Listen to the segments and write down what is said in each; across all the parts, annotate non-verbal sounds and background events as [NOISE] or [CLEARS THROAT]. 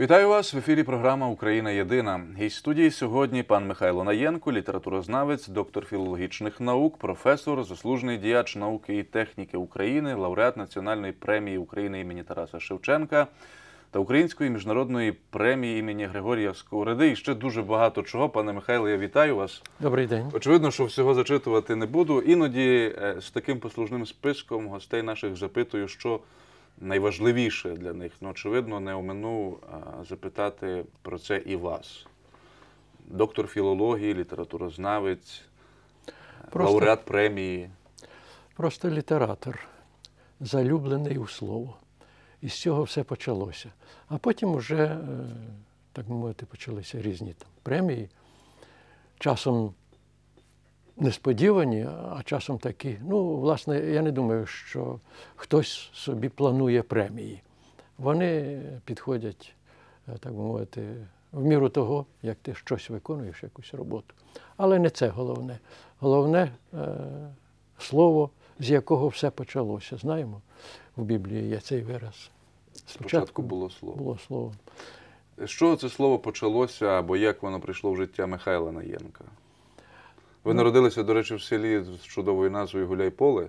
Вітаю вас в ефірі. Програма Україна Єдина. Гість студії сьогодні пан Михайло Наєнко, літературознавець, доктор філологічних наук, професор, заслужений діяч науки і техніки України, лауреат Національної премії України імені Тараса Шевченка та Української міжнародної премії імені Григорія Сковороди. І ще дуже багато чого. Пане Михайло, я вітаю вас. Добрий день. Очевидно, що всього зачитувати не буду. Іноді е, з таким послужним списком гостей наших запитую, що найважливіше для них. Ну, очевидно, не омину а, запитати про це і вас. Доктор філології, літературознавець, Просто- лауреат премії. Просто літератор, залюблений у слово. І з цього все почалося. А потім вже, е, так би мовити, почалися різні там премії. Часом несподівані, а часом такі. Ну, власне, я не думаю, що хтось собі планує премії. Вони підходять, е, так би мовити, в міру того, як ти щось виконуєш, якусь роботу. Але не це головне. Головне е, слово, з якого все почалося. Знаємо, в Біблії є цей вираз. Спочатку було слово. було слово. З чого це слово почалося, або як воно прийшло в життя Михайла Наєнка? Ви народилися, до речі, в селі з чудовою назвою Гуляйполе.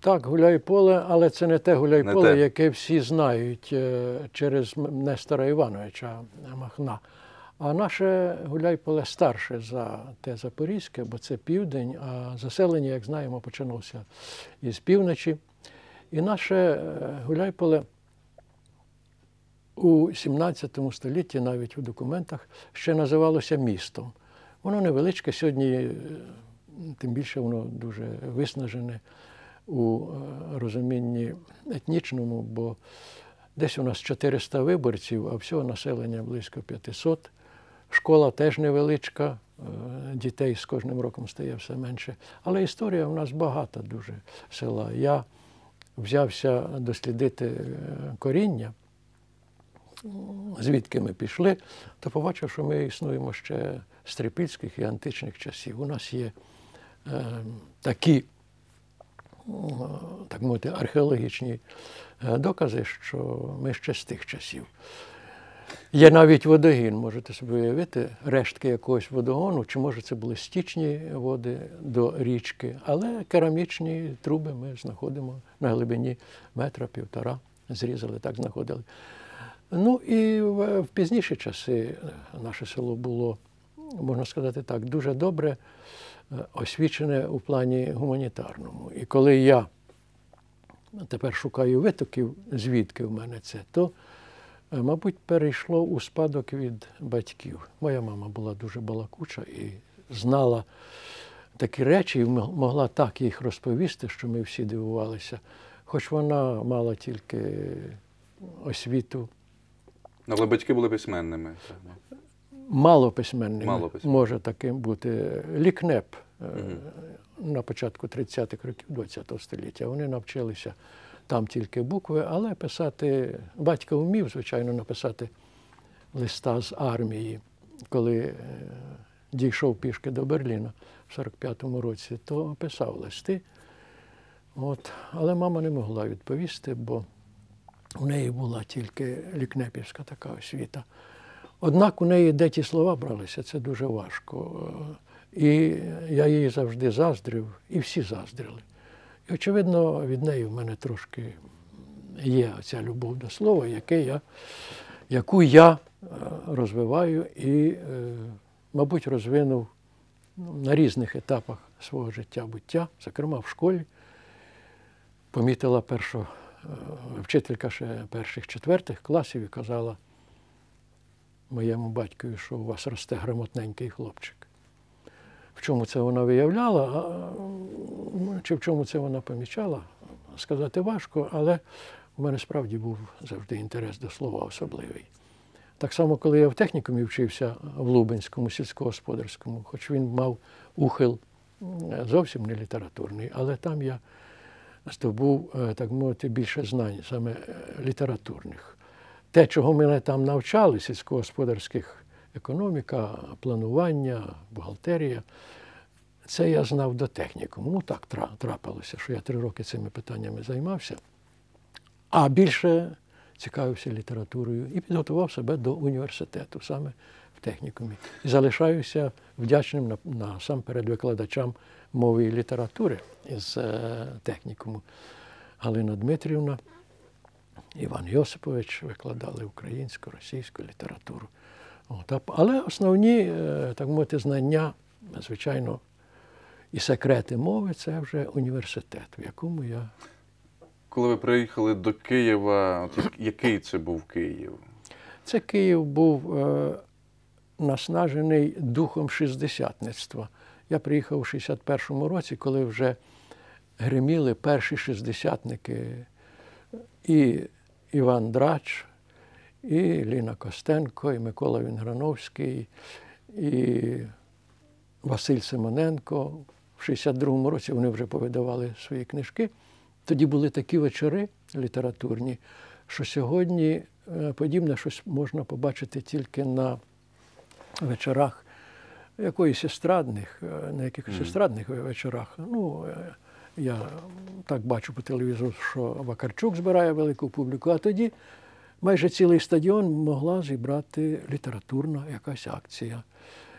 Так, гуляй поле, але це не те гуляй Не те. яке всі знають е, через Нестора Івановича Махна. А наше гуляй поле старше за те Запорізьке, бо це південь, а заселення, як знаємо, починалося із півночі. І наше е, гуляй поле у 17 столітті, навіть у документах, ще називалося містом. Воно невеличке, сьогодні, е, тим більше воно дуже виснажене у е, розумінні етнічному, бо десь у нас 400 виборців, а всього населення близько 500. Школа теж невеличка, е, дітей з кожним роком стає все менше. Але історія в нас багата дуже села. Я взявся дослідити коріння, звідки ми пішли, то побачив, що ми існуємо ще з трипільських і античних часів. У нас є е, такі так мовити, археологічні е, докази, що ми ще з тих часів. Є навіть водогін, можете собі уявити, рештки якогось водогону, чи може це були стічні води до річки, але керамічні труби ми знаходимо на глибині метра півтора, зрізали, так знаходили. Ну і в, пізніші часи наше село було, можна сказати так, дуже добре е, освічене у плані гуманітарному. І коли я тепер шукаю витоків, звідки в мене це, то, е, мабуть, перейшло у спадок від батьків. Моя мама була дуже балакуча і знала такі речі, і могла так їх розповісти, що ми всі дивувалися. Хоч вона мала тільки освіту Але батьки були письменними. мало письменним Мало письменним. може таким бути. Лікнеп е, на початку 30-х років ХХ століття. Вони навчилися там тільки букви, але писати батько вмів, звичайно, написати листа з армії, коли е, дійшов пішки до Берліна в 45-му році, то писав листи. От. Але мама не могла відповісти, бо у неї була тільки лікнепівська така освіта. Однак у неї де ті слова бралися, це дуже важко. І я їй завжди заздрив, і всі заздрили. І, очевидно, від неї в мене трошки є ця любов до слова, яке я, яку я е, розвиваю і, е, мабуть, розвинув ну, на різних етапах свого життя буття, зокрема в школі. Помітила першу вчителька ще перших четвертих класів і казала моєму батькові, що у вас росте грамотненький хлопчик. В чому це вона виявляла, ну, чи в чому це вона помічала, сказати важко, але у мене справді був завжди інтерес до слова особливий. Так само, коли я в технікумі вчився в Лубенському сільськогосподарському, хоч він мав ухил зовсім не літературний, але там я здобув, е, так мовити, більше знань, саме е, літературних. Те, чого мене там навчали, сільськогосподарських економіка, планування, бухгалтерія, це я знав до технікуму. Ну так трапилося, що я три роки цими питаннями займався. А більше цікавився літературою і підготував себе до університету саме в технікумі. І залишаюся вдячним на- насамперед викладачам мови і літератури із е, технікуму. Галина Дмитрівна, Іван Йосипович викладали українську, російську літературу. От, але основні, е, так мовити, знання, звичайно, і секрети мови це вже університет, в якому я. Коли ви приїхали до Києва, от який це був Київ? Це Київ був е, наснажений духом шістдесятництва. Я приїхав у 61-му році, коли вже гриміли перші шістдесятники і Іван Драч, і Ліна Костенко, і Микола Вінграновський, і Василь Симоненко. В 62-му році вони вже повидавали свої книжки. Тоді були такі вечори літературні, що сьогодні е, подібне щось можна побачити тільки на вечорах якоїсь естрадних, е, на якихось естрадних вечорах. Ну, е, я так бачу по телевізору, що Вакарчук збирає велику публіку, а тоді майже цілий стадіон могла зібрати літературна якась акція.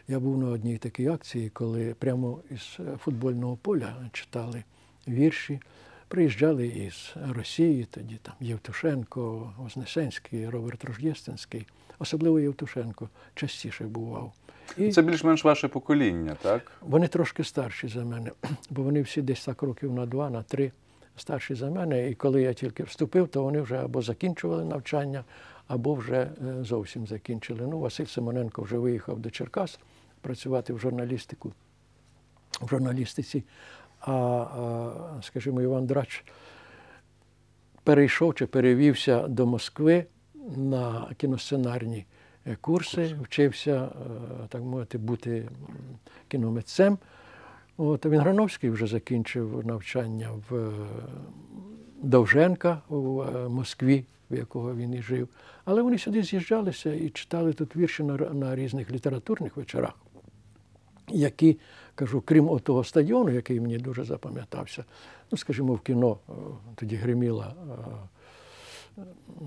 Я був на одній такій акції, коли прямо із е, футбольного поля читали вірші. Приїжджали із Росії, тоді там Євтушенко, Вознесенський, Роберт Рождєстинський. Особливо Євтушенко частіше бував. І Це більш-менш ваше покоління, так? вони трошки старші за мене, [CLEARS THROAT] бо вони всі десь так років на два, на три старші за мене. І коли я тільки вступив, то вони вже або закінчували навчання, або вже е, зовсім закінчили. Ну, Василь Симоненко вже виїхав до Черкас працювати в журналістику, в журналістиці. А, а скажімо, Іван Драч перейшов чи перевівся до Москви на кіносценарні курси, вчився, е, так мовити, бути кіномитцем. От, а Вінграновський вже закінчив навчання в е, Довженка е, Москві, в якого він і жив. Але вони сюди з'їжджалися і читали тут вірші на, на різних літературних вечорах, які, кажу, крім того стадіону, який мені дуже запам'ятався, ну, скажімо, в кіно е, тоді гриміла, е,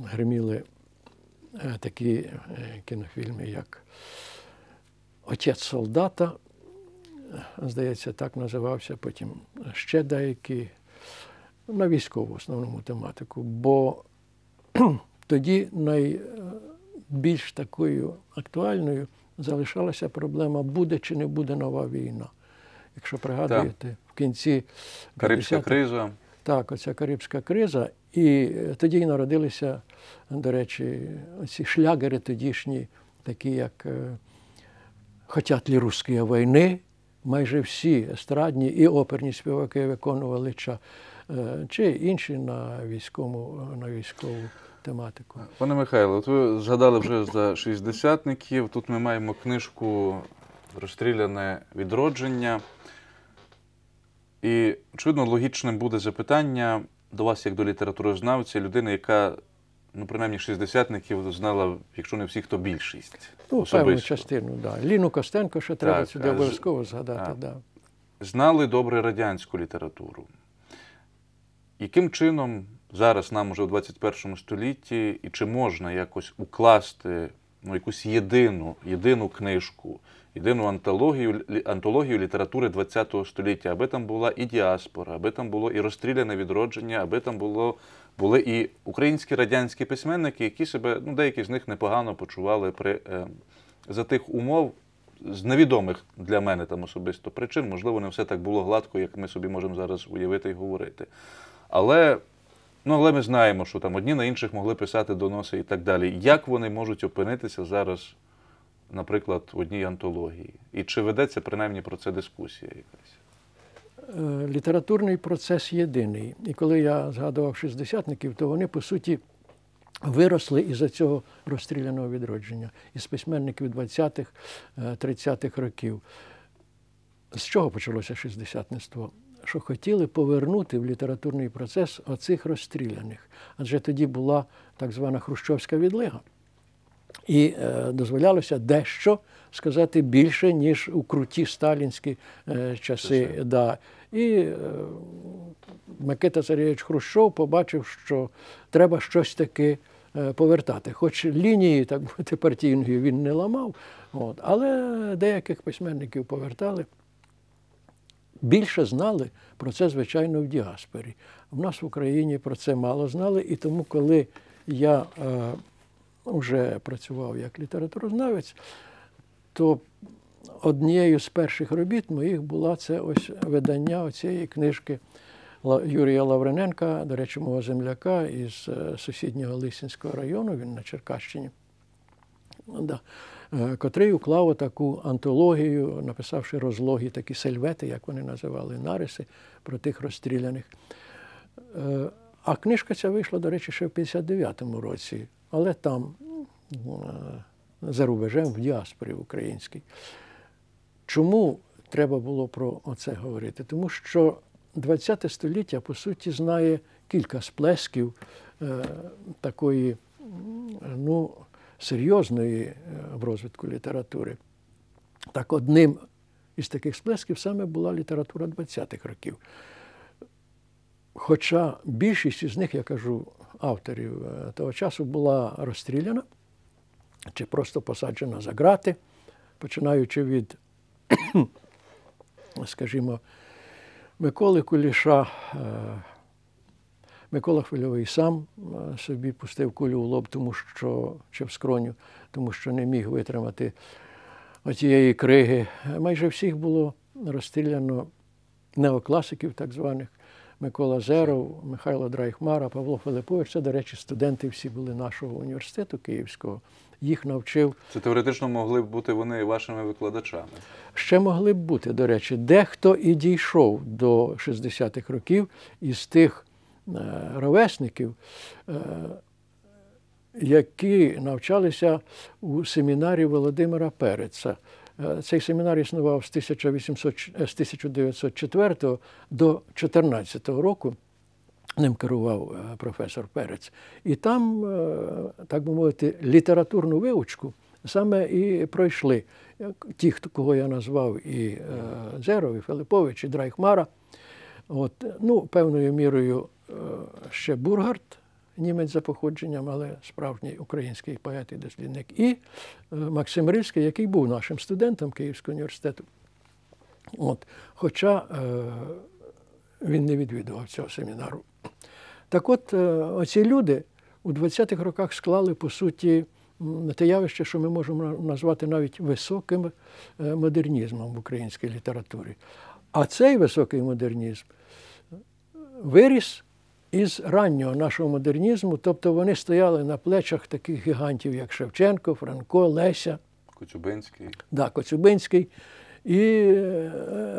гриміли е, такі е, кінофільми, як Отець солдата, здається, так називався, потім ще деякі на військову основному тематику. Бо [CLEARS THROAT] тоді найбільш такою актуальною залишалася проблема, буде чи не буде нова війна. Якщо пригадуєте, в кінці Карибська криза. так, оця Карибська криза. І тоді народилися, до речі, ці шлягери тодішні, такі як е, «Хотят ли русські війни. Майже всі естрадні і оперні співаки виконували е, чи інші на військову, на військову тематику. Пане Михайло, от ви згадали вже за шістдесятників. Тут ми маємо книжку Розстріляне відродження. І, очевидно, логічним буде запитання до вас, як до літературознавця, людини, яка, ну, принаймні, шістдесятників знала, якщо не всіх, то більшість. Ну, певну частину, да. Ліну Костенко ще треба Так, сюди обов'язково згадати. так. Да. знали добре радянську літературу. Яким чином зараз нам уже у 21 столітті, і чи можна якось укласти ну, якусь єдину, єдину книжку, єдину антологію, антологію літератури ХХ століття, аби там була і діаспора, аби там було і розстріляне відродження, аби там було, були і українські радянські письменники, які себе, ну, деякі з них непогано почували при, е, за тих умов, з невідомих для мене там особисто причин, можливо, не все так було гладко, як ми собі можемо зараз уявити і говорити. Але, ну, але ми знаємо, що там одні на інших могли писати доноси і так далі. Як вони можуть опинитися зараз, наприклад, в одній антології? І чи ведеться принаймні про це дискусія якась? Е, літературний процес єдиний. І коли я згадував шістдесятників, то вони, по суті, виросли із цього розстріляного відродження, із письменників 20-х, е, 30-х років. З чого почалося шістдесятництво? Що хотіли повернути в літературний процес оцих розстріляних. Адже тоді була так звана хрущовська відлига. І е, дозволялося дещо сказати більше, ніж у круті сталінські е, часи. Да. І е, Микита Царевич Хрущов побачив, що треба щось таки е, повертати. Хоч лінії, так мовити, партійної він не ламав, от, але деяких письменників повертали. Більше знали про це, звичайно, в діаспорі. В нас в Україні про це мало знали, і тому, коли я е, вже працював як літературознавець, то однією з перших робіт моїх була це ось видання цієї книжки Юрія Лаврененка, до речі, мого земляка із е, сусіднього Лисінського району, він на Черкащині. Да. Е, котрий уклав таку антологію, написавши розлоги, такі сельвети, як вони називали, нариси про тих розстріляних. Е, А книжка ця вийшла, до речі, ще в 59-му році, але там, е, за рубежем, в діаспорі українській. Чому треба було про це говорити? Тому що ХХ століття, по суті, знає кілька сплесків такої ну, серйозної е, в розвитку літератури. Так одним із таких сплесків саме була література 20-х років. Хоча більшість із них, я кажу, авторів е, того часу була розстріляна чи просто посаджена за грати, починаючи від, [CLEARS THROAT] скажімо, Миколи Куліша, е, Микола Хвильовий сам е, собі пустив кулю в лоб, тому що чи в скроню, тому що не міг витримати оцієї криги. Майже всіх було розстріляно неокласиків, так званих. Микола Зеров, Михайло Драйхмара, Павло Филипович. Це, до речі, студенти всі були нашого університету Київського. Їх навчив Це теоретично могли б бути вони вашими викладачами. Ще могли б бути, до речі, дехто і дійшов до 60-х років із тих ровесників, е, які навчалися у семінарі Володимира Переца. Е, Цей семінар існував з, 1800, е, з 1904 до 2014 року. Ним керував е, професор Перець. І там, е, так би мовити, літературну вивучку саме і пройшли ті, кого я назвав, і е, Зеров, і Филипович, і Драйхмара. От, ну, певною мірою е, ще Бургард, німець за походженням, але справжній український поет і дослідник, і е, Максим Рильський, який був нашим студентом Київського університету. От, хоча е, він не відвідував цього семінару. Так от, е, оці люди у 20-х роках склали, по суті, те явище, що ми можемо назвати навіть високим е, модернізмом в українській літературі. А цей високий модернізм виріс із раннього нашого модернізму, тобто вони стояли на плечах таких гігантів, як Шевченко, Франко, Леся. Коцюбинський. Да, Коцюбинський і е,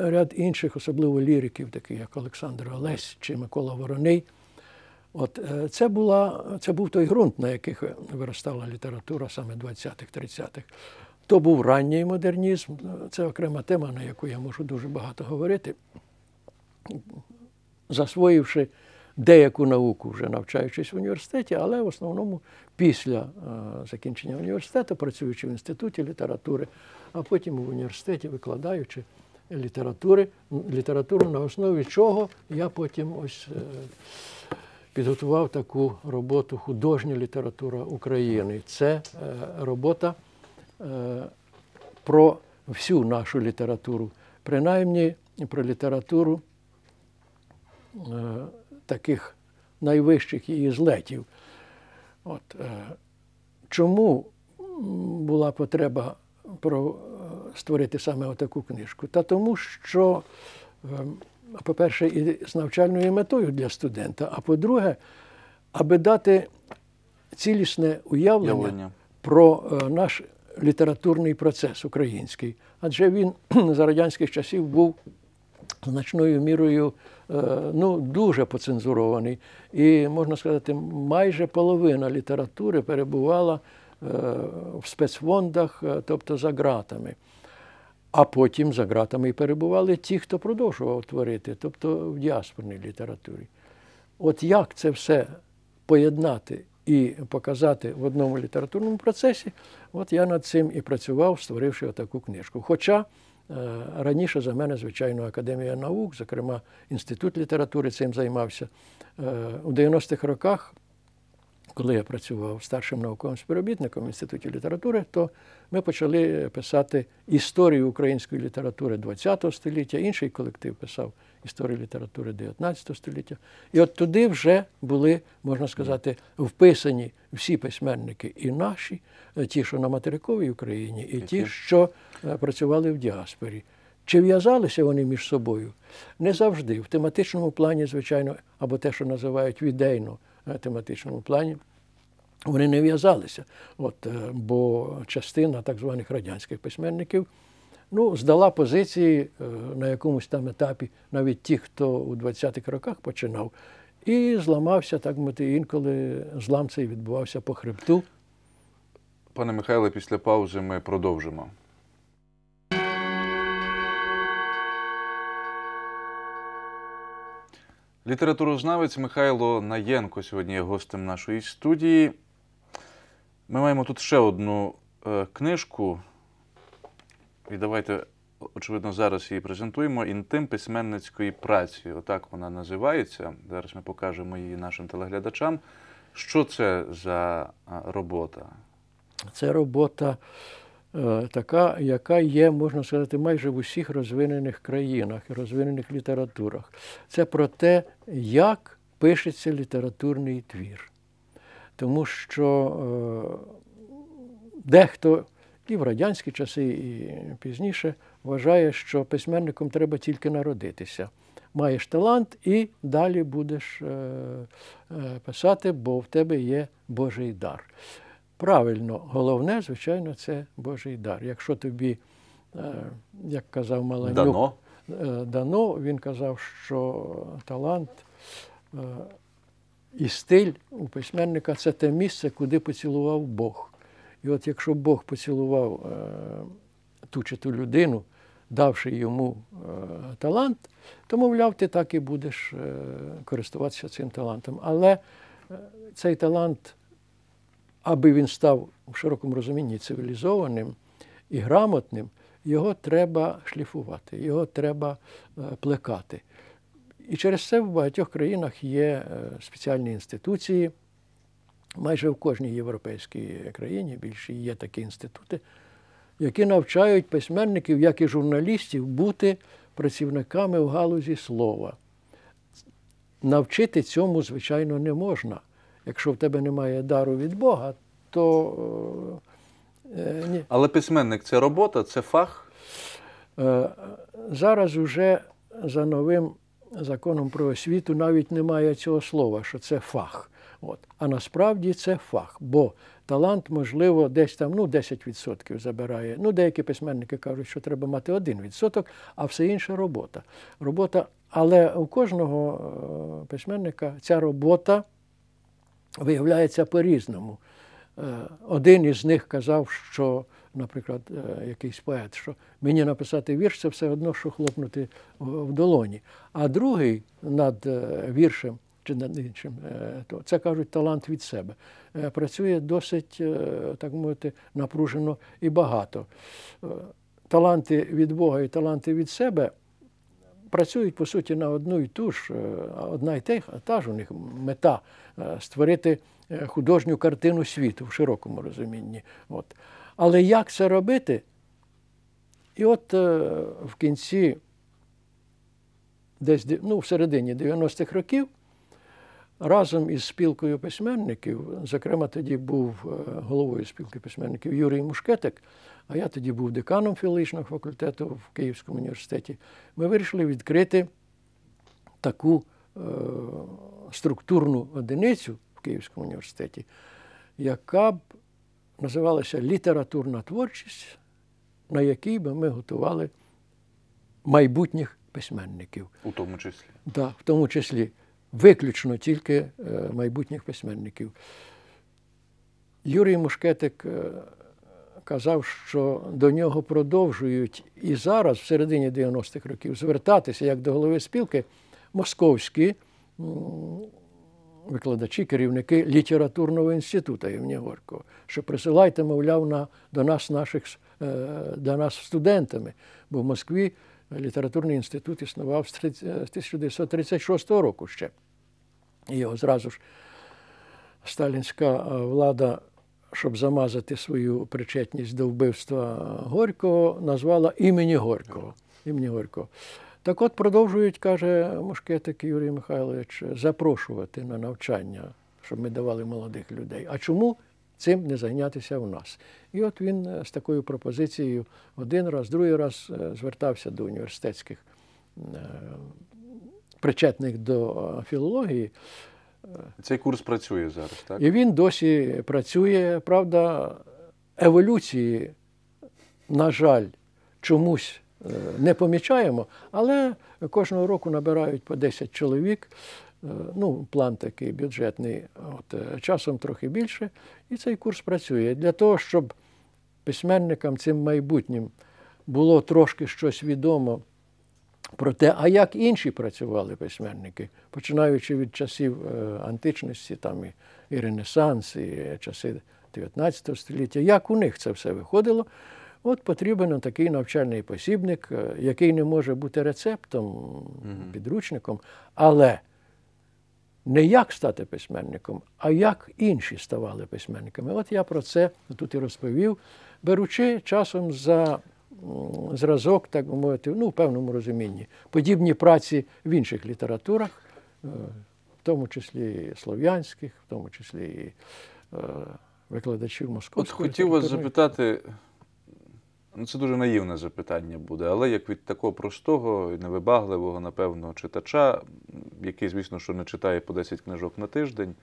ряд інших, особливо ліриків, таких як Олександр Олесь чи Микола Вороний. От е, це, була, це був той ґрунт, на яких виростала література саме 20-х, 30-х. То був ранній модернізм, це окрема тема, на яку я можу дуже багато говорити. Засвоївши деяку науку, вже навчаючись в університеті, але в основному після е, закінчення університету, працюючи в інституті літератури, а потім в університеті викладаючи літератури, літературу, на основі чого я потім ось е, підготував таку роботу художня література України. Це е, робота про всю нашу літературу, принаймні про літературу таких найвищих її злетів. От, е, чому була потреба про, е, створити саме таку книжку? Та тому, що, е, по-перше, і з навчальною метою для студента, а по-друге, аби дати цілісне уявлення Явлення. про наш літературний процес український. Адже він [CLEARS THROAT] за радянських часів був значною мірою е, ну, дуже поцензурований. І, можна сказати, майже половина літератури перебувала е, в спецфондах, е, тобто за ґратами. А потім за ґратами і перебували ті, хто продовжував творити, тобто в діаспорній літературі. От як це все поєднати і показати в одному літературному процесі, от я над цим і працював, створивши таку книжку. Хоча раніше за мене, звичайно, Академія наук, зокрема Інститут літератури цим займався. Е, У 90-х роках коли я працював старшим науковим співробітником в інституті літератури, то ми почали писати історію української літератури ХХ століття. Інший колектив писав історію літератури 19 століття. І от туди вже були, можна сказати, вписані всі письменники, і наші, е, ті, що на материковій Україні, і ті, що е, працювали в діаспорі. Чи в'язалися вони між собою? Не завжди. В тематичному плані, звичайно, або те, що називають в ідейно е, тематичному плані, вони не в'язалися. От, бо частина так званих радянських письменників ну, здала позиції е, на якомусь там етапі, навіть ті, хто у 20-х роках починав, і зламався, так мовити, інколи злам цей відбувався по хребту. Пане Михайле, після паузи ми продовжимо. Літературознавець Михайло Наєнко сьогодні є гостем нашої студії. Ми маємо тут ще одну е, книжку. І давайте, очевидно, зараз її презентуємо. Інтим письменницької праці. Отак вона називається. Зараз ми покажемо її нашим телеглядачам. Що це за робота? Це робота е, така, яка є, можна сказати, майже в усіх розвинених країнах і розвинених літературах. Це про те, як пишеться літературний твір. Тому що е, дехто і в радянські часи, і пізніше вважає, що письменником треба тільки народитися. Маєш талант і далі будеш е, е, писати, бо в тебе є Божий дар. Правильно, головне, звичайно, це Божий дар. Якщо тобі, е, як казав Маланюк, Дано. дано, він казав, що талант і стиль у письменника це те місце, куди поцілував Бог. І от якщо Бог поцілував е, ту чи ту людину, давши йому е, талант, то, мовляв, ти так і будеш е, користуватися цим талантом. Але цей талант, аби він став у широкому розумінні цивілізованим і грамотним, його треба шліфувати, його треба плекати. І через це в багатьох країнах є спеціальні інституції. Майже в кожній європейській країні більше є такі інститути, які навчають письменників, як і журналістів, бути працівниками в галузі слова. Навчити цьому, звичайно, не можна. Якщо в тебе немає дару від Бога, то е, ні. Але письменник це робота, це фах. Е, Зараз уже за новим законом про освіту навіть немає цього слова, що це фах. От. А насправді це фах, бо талант, можливо, десь там ну, 10% забирає. Ну, деякі письменники кажуть, що треба мати 1%, а все інше робота. Робота, але у кожного е, письменника ця робота виявляється по-різному. Е, Один із них казав, що, наприклад, е, якийсь поет, що мені написати вірш це все одно, що хлопнути в- долоні. А другий над віршем чи над іншим, е, це кажуть талант від себе. Е, Працює досить, е, так мовити, напружено і багато. Таланти від Бога і таланти від себе працюють по суті на одну і ту ж, одна і та ж у них мета створити художню картину світу в широкому розумінні. От. Але як це робити? І от в кінці, десь ну, в середині 90-х років, разом із спілкою письменників, зокрема, тоді був е, головою спілки письменників Юрій Мушкетик, а я тоді був деканом філологічного факультету в Київському університеті, ми вирішили відкрити таку е, структурну одиницю в Київському університеті, яка б називалася літературна творчість, на якій би ми готували майбутніх письменників. У тому числі. Да, в тому числі виключно тільки е, майбутніх письменників. Юрій Мушкетик е, казав, що до нього продовжують і зараз, в середині 90-х років, звертатися як до голови спілки московські викладачі, керівники літературного інституту імені Горького, що присилайте, мовляв, на, до нас наших е, до нас студентами, бо в Москві літературний інститут існував з 1936 року ще. І його зразу ж сталінська е, влада, щоб замазати свою причетність до вбивства Горького, назвала імені Горького. Імені Горького. Так от продовжують, каже Мушкетик Юрій Михайлович, запрошувати на навчання, щоб ми давали молодих людей. А чому цим не зайнятися в нас? І от він е, з такою пропозицією один раз, другий раз е, звертався до університетських е, причетних до філології. Цей курс працює зараз, так? І він досі працює. Правда, еволюції, на жаль, чомусь не помічаємо, але кожного року набирають по 10 чоловік. Е, Ну, план такий бюджетний, от, е, часом трохи більше, і цей курс працює для того, щоб письменникам цим майбутнім було трошки щось відомо про те, а як інші працювали письменники, починаючи від часів е, античності, там і, і Ренесанс, і часи 19 століття, як у них це все виходило. От потрібен такий навчальний посібник, який не може бути рецептом, підручником, але не як стати письменником, а як інші ставали письменниками. От я про це тут і розповів, беручи часом за зразок, так би мовити, ну, в певному розумінні, подібні праці в інших літературах, е, в тому числі слов'янських, в тому числі і е, викладачів От хотів вас запитати, ну це дуже наївне запитання буде, але як від такого простого і невибагливого, напевно, читача, який, звісно, що не читає по 10 книжок на тиждень,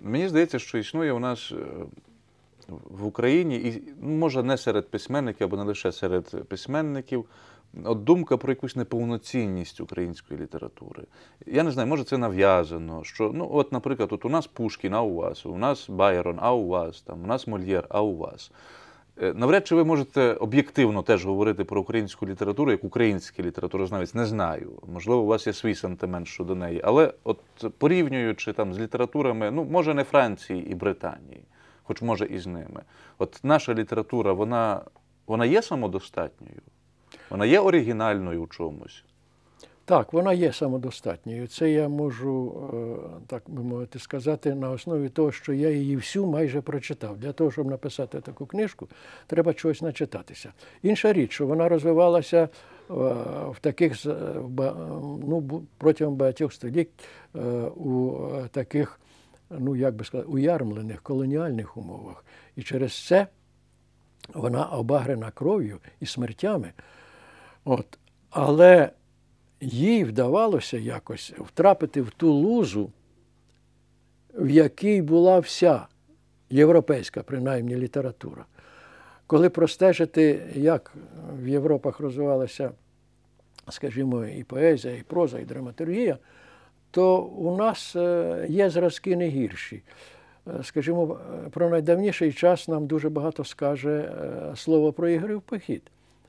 мені здається, що існує у нас е, в Україні, і ну, може не серед письменників або не лише серед письменників. От думка про якусь неповноцінність української літератури. Я не знаю, може це нав'язано. Що, ну, от, наприклад, от у нас Пушкін, а у вас, у нас Байрон, а у вас, там, у нас Мольєр, а у вас. Е, Навряд чи ви можете об'єктивно теж говорити про українську літературу, як український літературознавець, не знаю. Можливо, у вас є свій сентимент щодо неї. Але от порівнюючи там з літературами, ну, може, не Франції і Британії, хоч може і з ними. От наша література, вона, вона є самодостатньою? Вона є оригінальною у чомусь. Так, вона є самодостатньою. Це я можу, е, так би мовити, сказати на основі того, що я її всю майже прочитав. Для того, щоб написати таку книжку, треба чогось начитатися. Інша річ, що вона розвивалася е, в таких ба- ну, протягом багатьох століть е, у е, таких, ну як би сказати, уярмлених колоніальних умовах. І через це вона обагрена кров'ю і смертями. От. Але їй вдавалося якось втрапити в ту лузу, в якій була вся європейська, принаймні, література. Коли простежити, як в Європах розвивалася, скажімо, і поезія, і проза, і драматургія, то у нас е, є зразки не гірші. Е, Скажімо, е, про найдавніший час нам дуже багато скаже слово про ігри в похід.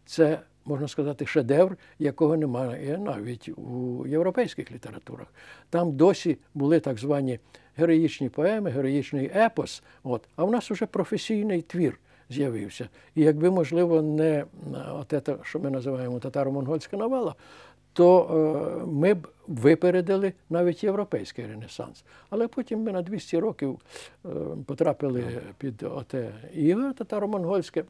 Це, можна сказати, шедевр, якого немає навіть у європейських літературах. Там досі були так звані героїчні поеми, героїчний епос. От. А в нас вже професійний твір з'явився. І якби, можливо, не е, от це, що ми називаємо татаро-монгольська навала, то е, ми б випередили навіть європейський ренесанс. Але потім ми на 200 років е, потрапили під оте іго татаро-монгольське.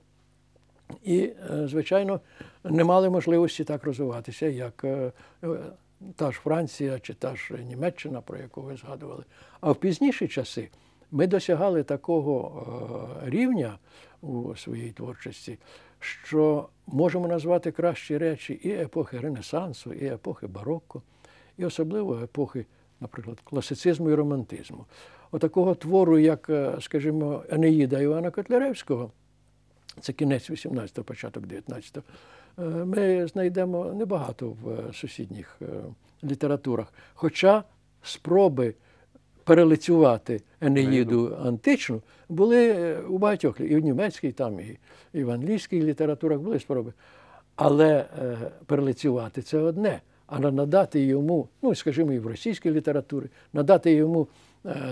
І, е, звичайно, не мали можливості так розвиватися, як е, е, та ж Франція чи та ж Німеччина, про яку ви згадували. А в пізніші часи ми досягали такого рівня у своїй творчості, що можемо назвати кращі речі і епохи Ренесансу, і епохи барокко, і особливо епохи, наприклад, класицизму і романтизму. Отакого твору, як, скажімо, Енеїда Івана Котляревського, це кінець 18-го, початок 19-го, е, ми знайдемо небагато в е, сусідніх е, літературах. Хоча спроби перелицювати Енеїду античну були у багатьох, і в німецькій, там, і, і в англійській літературах були спроби. Але перелицювати це одне, а на- надати йому, ну, скажімо, і в російській літературі, надати йому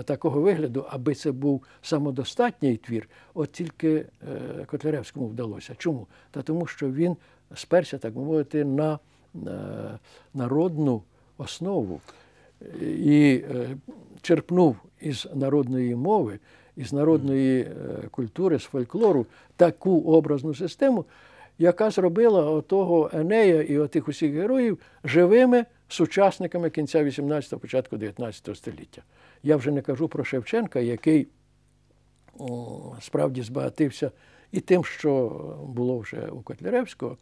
такого вигляду, аби це був самодостатній твір, от тільки е, Котляревському вдалося. Чому? Та тому, що він сперся, так би мовити, на е, народну основу. і е, черпнув із народної мови, із народної е, культури, з фольклору таку образну систему, яка зробила отого Енея і отих усіх героїв живими сучасниками кінця 18-го, початку 19 століття. Я вже не кажу про Шевченка, який о, справді збагатився і тим, що було вже у Котляревського,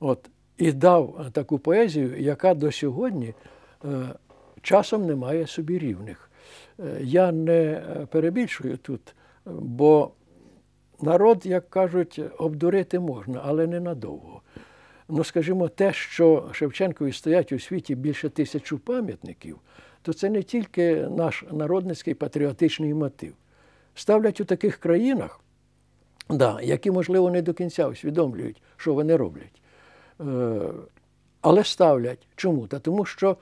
от, і дав таку поезію, яка до сьогодні е, часом не має собі рівних. Е, я не перебільшую тут, бо народ, як кажуть, обдурити можна, але не надовго. Ну, скажімо, те, що Шевченкові стоять у світі більше тисячу пам'ятників, то це не тільки наш народницький патріотичний мотив. Ставлять у таких країнах, да, які, можливо, не до кінця усвідомлюють, що вони роблять. Е, але ставлять. Чому? Та тому що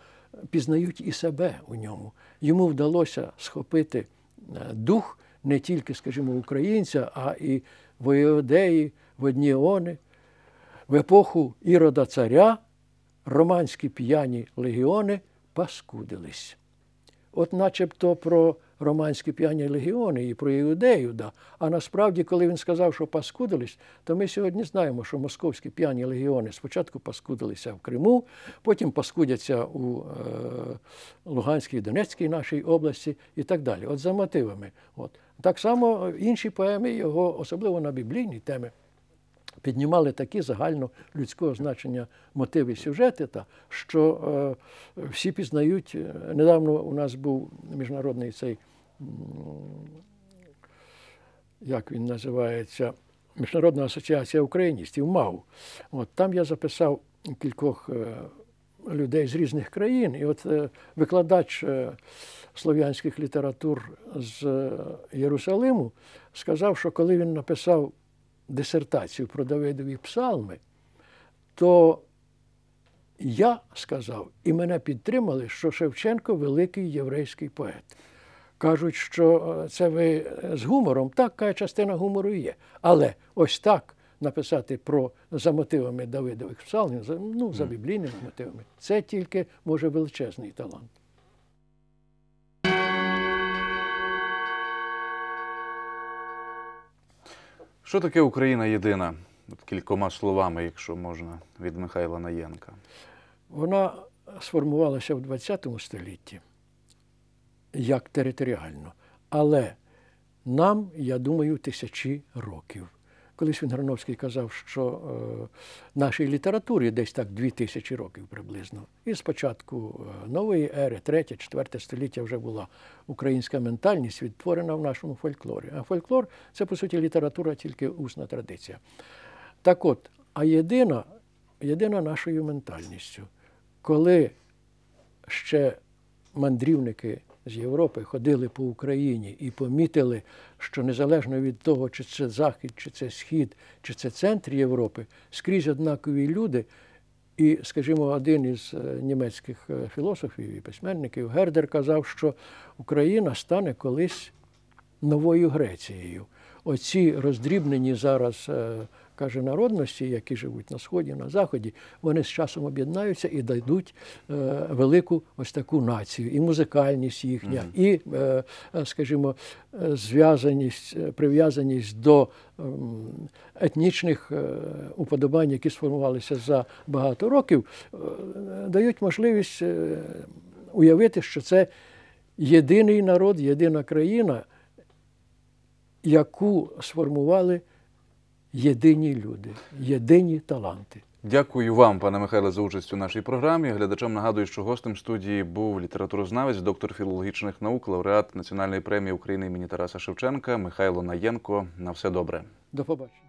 пізнають і себе у ньому. Йому вдалося схопити е, дух не тільки, скажімо, українця, а і воєодеї, водніони. В епоху Ірода царя романські п'яні легіони паскудились. От начебто про романські п'яні легіони і про іудею, да. а насправді, коли він сказав, що паскудились, то ми сьогодні знаємо, що московські п'яні легіони спочатку паскудилися в Криму, потім паскудяться у е, Луганській Донецькій нашій області і так далі. От за мотивами. От. Так само інші поеми його, особливо на біблійні теми, піднімали такі загальнолюдського значення мотиви сюжети, та, що е, всі пізнають. е, Недавно у нас був міжнародний цей, як він називається, Міжнародна асоціація україністів МАУ. От, там я записав кількох е, людей з різних країн. І от викладач слов'янських літератур з Єрусалиму сказав, що коли він написав дисертацію про Давидові псалми, то я сказав, і мене підтримали, що Шевченко великий єврейський поет. Кажуть, що е, це ви е, з гумором, так, яка частина гумору є. Але ось так написати про за мотивами Давидових псалмів, ну, за біблійними мотивами, це тільки може величезний талант. Що таке Україна єдина? От кількома словами, якщо можна, від Михайла Наєнка. Вона сформувалася в ХХ столітті як територіально. Але нам, я думаю, тисячі років. Колись він Грановський казав, що е, нашій літературі десь так дві тисячі років приблизно. І спочатку е, нової ери, третє, четверте століття вже була українська ментальність відтворена в нашому фольклорі. А фольклор це, по суті, література, тільки усна традиція. Так от, а єдина, єдина нашою ментальністю, коли ще мандрівники з Європи ходили по Україні і помітили, що незалежно від того, чи це Захід, чи це Схід, чи це центр Європи, скрізь однакові люди. І, скажімо, один із е, німецьких е, філософів і письменників Гердер казав, що Україна стане колись новою Грецією. Оці роздрібнені зараз, е, каже, народності, які живуть на Сході, на Заході, вони з часом об'єднаються і дадуть е, велику ось таку націю, і музикальність їхня, і, е, скажімо, зв'язаність, прив'язаність до етнічних уподобань, які сформувалися за багато років, дають можливість уявити, що це єдиний народ, єдина країна, яку сформували єдині люди, єдині таланти. Дякую вам, пане Михайле, за участь у нашій програмі. Глядачам нагадую, що гостем студії був літературознавець, доктор філологічних наук, лауреат Національної премії України імені Тараса Шевченка Михайло Наєнко. На все добре. До побачення.